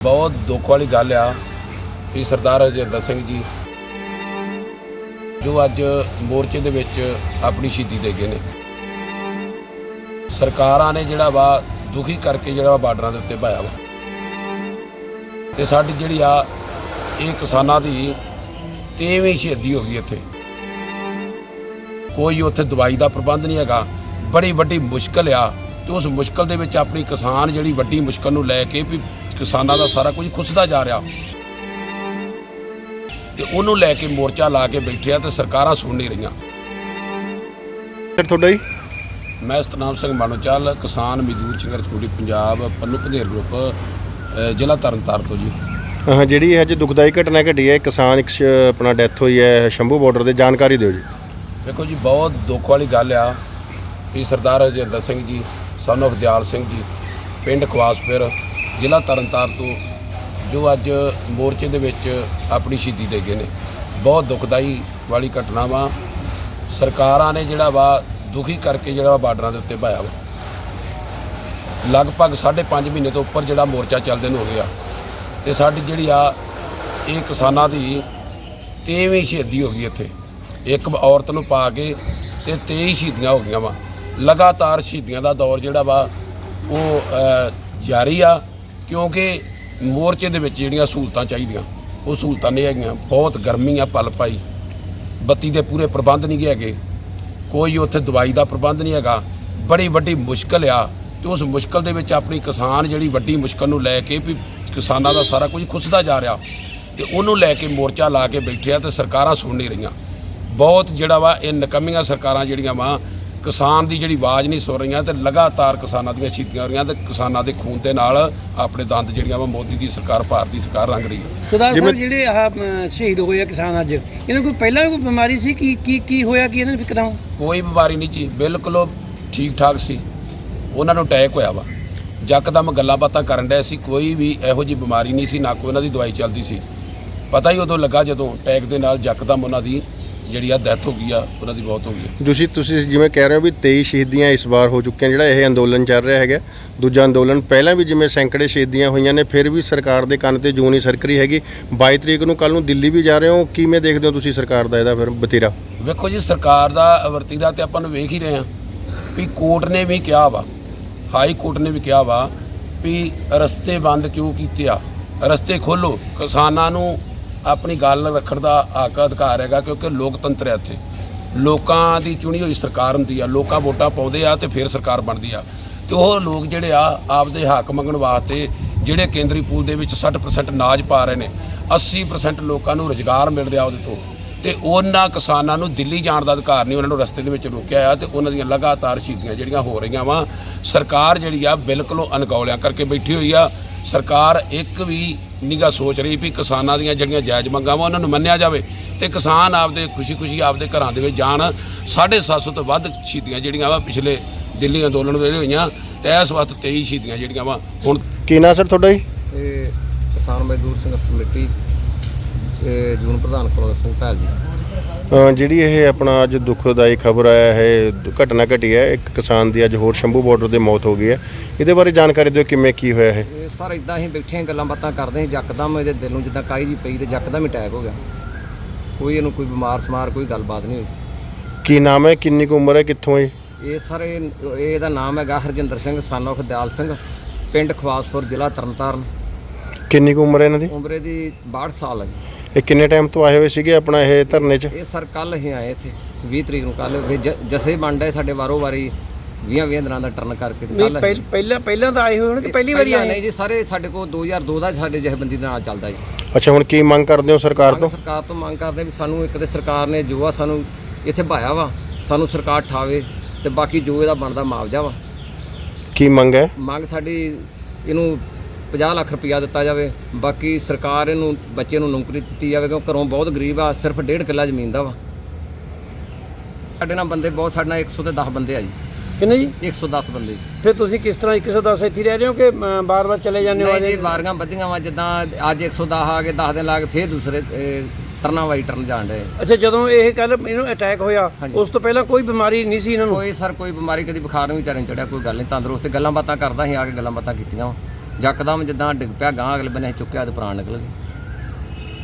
ਬਹੁਤ ਦੁੱਖ ਵਾਲੀ ਗੱਲ ਆ ਵੀ ਸਰਦਾਰ ਹਰਜਿੰਦਰ ਸਿੰਘ ਜੀ, ਜੋ ਅੱਜ ਮੋਰਚੇ ਦੇ ਵਿੱਚ ਆਪਣੀ ਸ਼ਹੀਦੀ ਦੇ ਗਏ ਨੇ। ਸਰਕਾਰਾਂ ਨੇ ਜਿਹੜਾ ਵਾ ਦੁਖੀ ਕਰਕੇ ਜਿਹੜਾ ਵਾ ਬਾਰਡਰਾਂ ਦੇ ਉੱਤੇ ਪਾਇਆ ਵਾ। ਤੇ ਸਾਡੀ ਜਿਹੜੀ ਆ, ਇਹ ਕਿਸਾਨਾਂ ਦੀ ਤੇਵੀਂ ਸ਼ਹੀਦੀ ਹੋ ਗਈ ਇੱਥੇ। ਕੋਈ ਉੱਥੇ ਦਵਾਈ ਦਾ ਪ੍ਰਬੰਧ ਨਹੀਂ ਹੈਗਾ, ਬੜੀ ਵੱਡੀ ਮੁਸ਼ਕਲ ਆ। ਤੇ ਉਸ ਮੁਸ਼ਕਲ ਦੇ ਵਿੱਚ ਆਪਣੀ ਕਿਸਾਨ ਜਿਹੜੀ ਵੱਡੀ ਮੁਸ਼ਕਲ ਨੂੰ ਲੈ ਕੇ ਵੀ ਕਿਸਾਨਾਂ ਦਾ ਸਾਰਾ ਕੁਝ ਖੁੱਸਦਾ ਜਾ ਰਿਹਾ। ਤੇ ਉਹਨੂੰ ਲੈ ਕੇ ਮੋਰਚਾ ਲਾ ਕੇ ਬੈਠਿਆ ਤੇ ਸਰਕਾਰਾਂ ਸੁਣ ਨਹੀਂ ਰਹੀਆਂ। ਸਰ ਤੁਹਾਡਾ ਜੀ? ਮੈਂ ਸਤਨਾਮ ਸਿੰਘ ਮਾਨੋਚਾਲ ਕਿਸਾਨ ਮਜ਼ਦੂਰ ਸੰਘਰਸ਼ ਕਮੇਟੀ ਪੰਜਾਬ ਪੰਨੂ ਪੰਧੇਰ ਗਰੁੱਪ ਅ, ਜ਼ਿਲ੍ਹਾ ਤਰਨਤਾਰਨ ਤੋਂ ਜੀ। ਹਾਂ ਜਿਹੜੀ ਇਹ ਅੱਜ ਦੁਖਦਾਈ ਘਟਨਾ ਘਟੀ ਹੈ ਕਿਸਾਨ ਇੱਕ ਸ਼- ਆਪਣਾ ਡੈਥ ਹੋਈ ਹੈ ਸ਼ੰਭੂ ਬਾਰਡਰ ਤੇ ਜਾਣਕਾਰੀ ਦਿਓ ਜੀ। ਦੇਖੋ ਜੀ ਬਹੁਤ ਦੁੱਖ ਵਾਲੀ ਗੱਲ ਆ ਵੀ ਸਰਦਾਰ ਹਰਜਿੰਦਰ ਸਿੰਘ ਜੀ son of ਦਿਆਲ ਸਿੰਘ ਜੀ ਪਿੰਡ ਖਵਾਸਪੁਰ ਜ਼ਿਲ੍ਹਾ ਤਰਨਤਾਰਨ ਤੋਂ ਜੋ ਅੱਜ ਮੋਰਚੇ ਦੇ ਵਿੱਚ ਆਪਣੀ ਸ਼ਹੀਦੀ ਦੇ ਗਏ ਨੇ। ਬਹੁਤ ਦੁਖਦਾਈ ਵਾਲੀ ਘਟਨਾ ਵਾ। ਸਰਕਾਰਾਂ ਨੇ ਜਿਹੜਾ ਵਾ ਦੁਖੀ ਕਰਕੇ ਜਿਹੜਾ ਵਾ ਬਾਰਡਰਾਂ ਦੇ ਉੱਤੇ ਪਾਇਆ ਵਾ। ਲਗਭਗ 5.5 ਮਹੀਨੇ ਤੋਂ ਉੱਪਰ ਜਿਹੜਾ ਮੋਰਚਾ ਚੱਲਦੇ ਨੂੰ ਹੋ ਗਿਆ। ਤੇ ਸਾਡੀ ਜਿਹੜੀ ਆ, ਇਹ ਕਿਸਾਨਾਂ ਦੀ ਤੇਵੀਂ ਸ਼ਹੀਦੀ ਹੋ ਗਈ ਇੱਥੇ। ਇੱਕ ਔਰਤ ਨੂੰ ਪਾ ਕੇ ਤੇ 23 ਸ਼ਹੀਦੀਆਂ ਹੋ ਗਈਆਂ ਵਾ। ਲਗਾਤਾਰ ਸ਼ਹੀਦੀਆਂ ਦਾ ਦੌਰ ਜਿਹੜਾ ਵਾ, ਉਹ ਜਾਰੀ ਆ। ਕਿਉਂਕਿ ਮੋਰਚੇ ਦੇ ਵਿੱਚ ਜਿਹੜੀਆਂ ਸਹੂਲਤਾਂ ਚਾਹੀਦੀਆਂ, ਉਹ ਸਹੂਲਤਾਂ ਨਹੀਂ ਹੈਗੀਆਂ। ਬਹੁਤ ਗਰਮੀ ਆ, ਪਲ ਪਾਈ। ਬੱਤੀ ਦੇ ਪੂਰੇ ਪ੍ਰਬੰਧ ਨਹੀਂ ਹੈਗੇ। ਕੋਈ ਉੱਥੇ ਦਵਾਈ ਦਾ ਪ੍ਰਬੰਧ ਨਹੀਂ ਹੈਗਾ। ਬੜੀ ਵੱਡੀ ਮੁਸ਼ਕਲ ਆ ਤੇ ਉਸ ਮੁਸ਼ਕਲ ਦੇ ਵਿੱਚ ਆਪਣੀ ਕਿਸਾਨ ਜਿਹੜੀ ਵੱਡੀ ਮੁਸ਼ਕਲ ਨੂੰ ਲੈ ਕੇ ਵੀ ਕਿਸਾਨਾਂ ਦਾ ਸਾਰਾ ਕੁਝ ਖੁੱਸਦਾ ਜਾ ਰਿਹਾ ਤੇ ਉਹਨੂੰ ਲੈ ਕੇ ਮੋਰਚਾ ਲਾ ਕੇ ਬੈਠਿਆ ਤੇ ਸਰਕਾਰਾਂ ਸੁਣ ਨਹੀਂ ਰਹੀਆਂ। ਬਹੁਤ ਜਿਹੜਾ ਵਾ, ਇਹ ਨਕਮੀਆਂ ਸਰਕਾਰਾਂ ਜਿਹੜੀਆਂ ਵਾ ਕਿਸਾਨ ਦੀ ਜਿਹੜੀ ਆਵਾਜ਼ ਨਹੀਂ ਸੁਣ ਰਹੀਆਂ ਤੇ ਲਗਾਤਾਰ ਕਿਸਾਨਾਂ ਦੀਆਂ ਸ਼ਹੀਦੀਆਂ ਹੋ ਰਹੀਆਂ ਤੇ ਕਿਸਾਨਾਂ ਦੇ ਖੂਨ ਦੇ ਨਾਲ ਆਪਣੇ ਦੰਦ ਜਿਹੜੀਆਂ ਵਾ ਮੋਦੀ ਦੀ ਸਰਕਾਰ ਭਾਰਤੀ ਸਰਕਾਰ ਰੰਗ ਰਹੀ ਹੈ। ਸਰਦਾਰ ਸਾਹਿਬ ਜਿਹੜੇ ਆਹ ਸ਼ਹੀਦ ਹੋਏ ਆ ਕਿਸਾਨ ਅੱਜ ਇਹਨਾਂ ਕੋਈ ਪਹਿਲਾਂ ਵੀ ਕੋਈ ਬਿਮਾਰੀ ਸੀ? ਕੀ ਕੀ ਕੀ ਹੋਇਆ ਕੀ ਇਹਨਾਂ ਨੂੰ ਫਿਕਰਾਂ? ਕੋਈ ਬਿਮਾਰੀ ਨਹੀਂ ਜੀ ਬਿਲਕੁਲ ਉਹ ਠੀਕ ਠਾਕ ਸੀ। ਉਹਨਾਂ ਨੂੰ ਅਟੈਕ ਹੋਇਆ ਵਾ। ਯਕਦਮ ਗੱਲਾਂ ਬਾਤਾਂ ਕਰਨ ਡਏ ਸੀ ਕੋਈ ਵੀ ਇਹੋ ਜੀ ਬਿਮਾਰੀ ਨਹੀਂ ਸੀ ਨਾ ਕੋਈ ਉਹਨਾਂ ਦੀ ਦਵਾਈ ਚੱਲਦੀ ਸੀ। ਪਤਾ ਹੀ ਉਦੋਂ ਲੱਗਾ ਜਦੋਂ ਅਟੈਕ ਦੇ ਨਾਲ ਯਕਦਮ ਉਹਨਾਂ ਦੀ ਜਿਹੜੀ ਆ ਡੈਥ ਹੋ ਗਈ ਆ ਉਹਨਾਂ ਦੀ ਬਹੁਤ ਹੋ ਗਈ ਆ। ਤੁਸੀਂ ਤੁਸੀਂ ਜਿਵੇਂ ਕਹਿ ਰਹੇ ਹੋ ਵੀ 23 ਸ਼ਹੀਦੀਆਂ ਇਸ ਵਾਰ ਹੋ ਚੁੱਕੀਆਂ ਜਿਹੜਾ ਇਹ ਅੰਦੋਲਨ ਚੱਲ ਰਿਹਾ ਹੈਗਾ ਦੂਜਾ ਅੰਦੋਲਨ ਪਹਿਲਾਂ ਵੀ ਜਿਵੇਂ ਸੈਂਕੜੇ ਸ਼ਹੀਦੀਆਂ ਹੋਈਆਂ ਨੇ ਫਿਰ ਵੀ ਸਰਕਾਰ ਦੇ ਕੰਨ ਤੇ ਜੂੰ ਨਹੀਂ ਸਰਕਰੀ ਹੈਗੀ। 22 ਤਰੀਕ ਨੂੰ ਕੱਲ ਨੂੰ ਦਿੱਲੀ ਵੀ ਜਾ ਰਹੇ ਹੋ ਕਿਵੇਂ ਦੇਖਦੇ ਹੋ ਤੁਸੀਂ ਸਰਕਾਰ ਦਾ ਇਹਦਾ ਫਿਰ ਬਤੀਰਾ? ਵੇਖੋ ਜੀ ਸਰਕਾਰ ਦਾ ਵਰਤੀਰਾ ਤੇ ਆਪਾਂ ਨੂੰ ਵੇਖ ਹੀ ਰਹੇ ਹਾਂ ਵੀ ਕੋਰਟ ਨੇ ਵੀ ਕਿਹਾ ਵਾ ਹਾਈ ਕੋਰਟ ਨੇ ਵੀ ਕਿਹਾ ਵਾ ਵੀ ਰਸਤੇ ਬੰਦ ਕਿਉਂ ਕੀਤੇ ਆ? ਰਸਤੇ ਖੋਲੋ ਕਿਸਾਨਾਂ ਨੂੰ ਆਪਣੀ ਗੱਲ ਰੱਖਣ ਦਾ ਆਕਾ ਅਧਿਕਾਰ ਹੈਗਾ ਕਿਉਂਕਿ ਲੋਕਤੰਤਰ ਹੈ ਇੱਥੇ। ਲੋਕਾਂ ਦੀ ਚੁਣੀ ਹੋਈ ਸਰਕਾਰ ਹੁੰਦੀ ਆ, ਲੋਕਾਂ ਵੋਟਾਂ ਪਾਉਂਦੇ ਆ ਤੇ ਫਿਰ ਸਰਕਾਰ ਬਣਦੀ ਆ। ਤੇ ਉਹ ਲੋਕ ਜਿਹੜੇ ਆ, ਆਪਦੇ ਹੱਕ ਮੰਗਣ ਵਾਸਤੇ ਜਿਹੜੇ ਕੇਂਦਰੀ ਪੂਲ ਦੇ ਵਿੱਚ 60% ਨਾਜ ਪਾ ਰਹੇ ਨੇ 80% ਲੋਕਾਂ ਨੂੰ ਰੁਜ਼ਗਾਰ ਮਿਲ ਰਿਹਾ ਉਹਦੇ ਤੋਂ। ਤੇ ਉਹਨਾਂ ਕਿਸਾਨਾਂ ਨੂੰ ਦਿੱਲੀ ਜਾਣ ਦਾ ਅਧਿਕਾਰ ਨਹੀਂ, ਉਹਨਾਂ ਨੂੰ ਰਸਤੇ ਦੇ ਵਿੱਚ ਰੋਕਿਆ ਆ ਤੇ ਉਹਨਾਂ ਦੀਆਂ ਲਗਾਤਾਰ ਸ਼ਹੀਦੀਆਂ ਜਿਹੜੀਆਂ ਹੋ ਰਹੀਆਂ ਵਾ। ਸਰਕਾਰ ਜਿਹੜੀ ਆ ਬਿਲਕੁਲ ਅਣਗੌਲਿਆਂ ਕਰਕੇ ਬੈਠੀ ਹੋਈ ਆ। ਸਰਕਾਰ ਇੱਕ ਵੀ ਨਿਗਾ ਸੋਚ ਰਹੀ ਵੀ ਕਿਸਾਨਾਂ ਦੀਆਂ ਜਿਹੜੀਆਂ ਜਾਇਜ਼ ਮੰਗਾਂ ਵਾ ਉਹਨਾਂ ਨੂੰ ਮੰਨਿਆ ਜਾਵੇ ਤੇ ਕਿਸਾਨ ਆਪਦੇ ਖੁਸ਼ੀ-ਖੁਸ਼ੀ ਆਪਦੇ ਘਰਾਂ ਦੇ ਵਿੱਚ ਜਾਣ। 750 ਤੋਂ ਵੱਧ ਸ਼ਹੀਦੀਆਂ ਜਿਹੜੀਆਂ ਵਾ ਪਿਛਲੇ ਦਿੱਲੀ ਅੰਦੋਲਨ ਵੇਲੇ ਹੋਈਆਂ ਤੇ ਇਸ ਵਕਤ 23 ਸ਼ਹੀਦੀਆਂ ਜਿਹੜੀਆਂ ਵਾ ਹੁਣ ਕੀ ਨਾਂ ਸਰ ਤੁਹਾਡਾ ਜੀ? ਇਹ ਕਿਸਾਨ ਮਜ਼ਦੂਰ ਸੰਘਰਸ਼ ਕਮੇਟੀ ਜੂਨ ਪ੍ਰਧਾਨ ਕੁਲਵੰਤ ਸਿੰਘ ਭੈਲ ਜੀ। ਜਿਹੜੀ ਇਹ ਆਪਣਾ ਅੱਜ ਦੁਖਦਾਈ ਖਬਰ ਆਇਆ ਹੈ ਘਟਨਾ ਘਟੀ ਹੈ ਇੱਕ ਕਿਸਾਨ ਦੀ ਅੱਜ ਹੋਰ ਸ਼ੰਭੂ ਬਾਰਡਰ ਤੇ ਮੌਤ ਹੋ ਗਈ ਹੈ। ਇਹਦੇ ਬਾਰੇ ਜਾਣਕਾਰੀ ਦਿਓ ਕਿਵੇਂ ਕੀ ਹੋਇਆ ਹੈ ਇਹ ਸਰ ਇਦਾਂ ਹੀ ਬੈਠੇ ਗੱਲਾਂ ਬਾਤਾਂ ਕਰਦੇ ਹਾਂ ਯਕਦਮ ਇਹਦੇ ਦਿਲ ਨੂੰ ਜਿੱਦਾਂ ਕਾਈ ਜੀ ਪਈ ਤੇ ਯਕਦਮ ਹੀ ਅਟੈਕ ਹੋ ਗਿਆ। ਕੋਈ ਇਹਨੂੰ ਕੋਈ ਬਿਮਾਰ ਸਮਾਰ ਕੋਈ ਗੱਲਬਾਤ ਨਹੀਂ ਹੋਈ। ਕੀ ਨਾਮ ਹੈ ਕਿੰਨੀ ਕੁ ਉਮਰ ਹੈ ਕਿੱਥੋਂ ਹੈ? ਇਹ ਸਰ ਇਹ ਇਹਦਾ ਨਾਮ ਹੈਗਾ ਹਰਜਿੰਦਰ ਸਿੰਘ of ਦਿਆਲ ਸਿੰਘ ਪਿੰਡ ਖਵਾਸਪੁਰ ਜ਼ਿਲ੍ਹਾ ਤਰਨਤਾਰਨ। ਕਿੰਨੀ ਕੁ ਉਮਰ ਹੈ ਇਹਨਾਂ ਦੀ? ਉਮਰੇ ਦੀ 62 ਸਾਲ ਹੈ ਜੀ। ਇਹ ਕਿੰਨੇ ਟਾਈਮ ਤੋਂ ਆਏ ਹੋਏ ਸੀਗੇ ਆਪਣਾ ਇਹ ਧਰਨੇ 'ਚ? ਇਹ ਸਰ ਕੱਲ ਹੀ ਆਏ ਇੱਥੇ 20 ਤਰੀਕ ਨੂੰ ਕੱਲ ਜਸੇ ਬਣਦਾ ਸਾਡੇ ਵਾਰੋ ਵਾਰੀ 20 20 ਦਿਨਾਂ ਦਾ ਟਰਨ ਕਰਕੇ ਨਹੀਂ ਕੱਲ ਪਹਿਲ- ਪਹਿਲਾਂ ਤਾਂ ਆਏ ਹੋਏ ਹੋਣ ਕਿ ਪਹਿਲੀ ਵਾਰੀ ਆਏ ਨਹੀਂ ਜੀ ਸਾਰੇ ਸਾਡੇ ਕੋਲ 2002 ਦਾ ਸਾਡੇ ਜਥੇਬੰਦੀ ਦੇ ਨਾਲ ਚੱਲਦਾ ਜੀ। ਅੱਛਾ ਹੁਣ ਕੀ ਮੰਗ ਕਰਦੇ ਹੋ ਸਰਕਾਰ ਤੋਂ? ਸਰਕਾਰ ਤੋਂ ਮੰਗ ਕਰਦੇ ਵੀ ਸਾਨੂੰ ਇੱਕ ਤੇ ਸਰਕਾਰ ਨੇ ਜੋ ਆ ਸਾਨੂੰ ਇੱਥੇ ਭਾਇਆ ਵਾ ਸਾਨੂੰ ਸਰਕਾਰ ਠਾਵੇ ਤੇ ਬਾਕੀ ਜੋ ਇਹਦਾ ਬਣਦਾ ਮੁਆਵਜ਼ਾ ਵਾ। ਕੀ ਮੰਗ ਹੈ? ਮੰਗ ਸਾਡੀ ਇਹਨੂੰ 50 ਲੱਖ ਰੁਪਇਆ ਦਿੱਤਾ ਜਾਵੇ। ਬਾਕੀ ਸਰਕਾਰ ਇਹਨੂੰ ਬੱਚੇ ਨੂੰ ਨੌਕਰੀ ਦਿੱਤੀ ਜਾਵੇ ਕਿਉਂ? ਘਰੋਂ ਬਹੁਤ ਗਰੀਬ ਆ ਸਿਰਫ ਡੇਢ ਕਿੱਲਾ ਜ਼ਮੀਨ ਦਾ ਵਾ। ਸਾਡੇ ਨਾਲ ਬੰਦੇ ਬਹੁਤ ਸਾਡੇ ਨਾਲ 110 ਬੰਦੇ ਆ ਜੀ। ਕਿੰਨੇ ਜੀ? 110 ਬੰਦੇ। ਫਿਰ ਤੁਸੀਂ ਕਿਸ ਤਰ੍ਹਾਂ 110 ਇੱਥੇ ਰਹਿ ਰਹੇ ਹੋ ਕਿ ਬਾਰ-ਬਾਰ ਚਲੇ ਜਾਂਦੇ ਹੋ ਨਹੀਂ ਜੀ ਵਾਰੀਆਂ ਬੱਧੀਆਂ ਵਾ ਜਿੱਦਾਂ ਅੱਜ 110 ਆ ਕੇ 10 ਦਿਨ ਲਾ ਕੇ ਫੇਰ ਦੂਸਰੇ ਟਰਨਾਂ ਵਾਈ ਟਰਨ ਜਾਣ ਡਏ। ਅੱਛਾ ਜਦੋਂ ਇਹ ਕੱਲ ਇਹਨੂੰ ਅਟੈਕ ਹੋਇਆ। ਉਸ ਤੋਂ ਪਹਿਲਾਂ ਕੋਈ ਬਿਮਾਰੀ ਨਹੀਂ ਸੀ ਇਹਨਾਂ ਨੂੰ? ਕੋਈ ਸਰ ਕੋਈ ਬਿਮਾਰੀ ਕਦੀ ਬੁਖਾਰ ਨਹੀਂ ਵਿਚਾਰੇ ਚੜਿਆ ਕੋਈ ਗੱਲ ਨਹੀਂ। ਤੰਦਰੁਸਤ ਗੱਲਾਂ ਬਾਤਾਂ ਕਰਦਾ ਸੀ ਆ ਕੇ ਗੱਲਾਂ ਬਾਤਾਂ ਕੀਤੀਆਂ ਵਾਂ। ਯਕਦਮ ਜਿੱਦਾਂ ਡਿੱਗ ਪਿਆ ਗਾਂ ਅਗਲੇ ਬੰਨੇ ਚੁੱਕਿਆ ਤੇ ਪ੍ਰਾਣ ਨਿਕਲ ਗਏ।